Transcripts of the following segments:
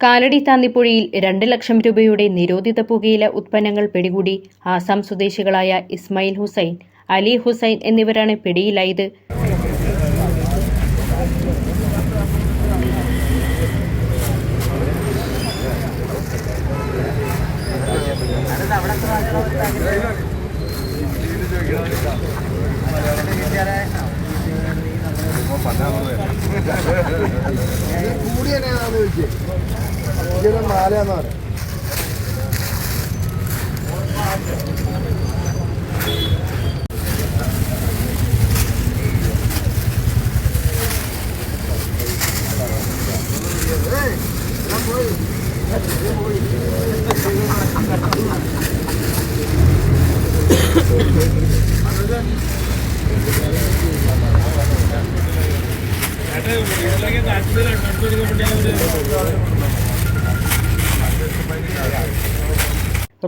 കാലടി താന്നിപ്പുഴയിൽ രണ്ട് ലക്ഷം രൂപയുടെ നിരോധിത പുകയില ഉത്പന്നങ്ങൾ പിടികൂടി ആസാം സ്വദേശികളായ ഇസ്മായിൽ ഹുസൈൻ അലി ഹുസൈൻ എന്നിവരാണ് പിടിയിലായത്. കൂടി തന്നെയാണെന്ന് ചോദിച്ചേ ഇതിന് നാലാന്ന് പറയാം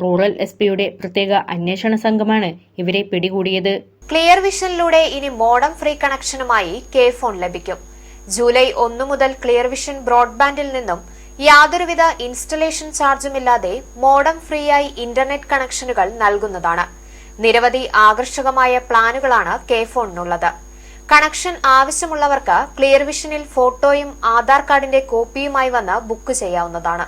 റൂറൽ എസ് പിയുടെ പ്രത്യേക അന്വേഷണ സംഘമാണ് ഇവരെ പിടികൂടിയത്. ക്ലിയർ വിഷനിലൂടെ ഇനി മോഡം ഫ്രീ കണക്ഷനുമായി കെ ഫോൺ ലഭിക്കും. ജൂലൈ ഒന്നു മുതൽ ക്ലിയർ വിഷൻ ബ്രോഡ്ബാൻഡിൽ നിന്നും യാതൊരുവിധ ഇൻസ്റ്റലേഷൻ ചാർജുമില്ലാതെ മോഡം ഫ്രീ ആയി ഇന്റർനെറ്റ് കണക്ഷനുകൾ നൽകുന്നതാണ്. നിരവധി ആകർഷകമായ പ്ലാനുകളാണ് കെ ഫോണിനുള്ളത്. കണക്ഷൻ ആവശ്യമുള്ളവർക്ക് ക്ലിയർ വിഷനിൽ ഫോട്ടോയും ആധാർ കാർഡിന്റെ കോപ്പിയുമായി വന്ന് ബുക്ക് ചെയ്യാവുന്നതാണ്.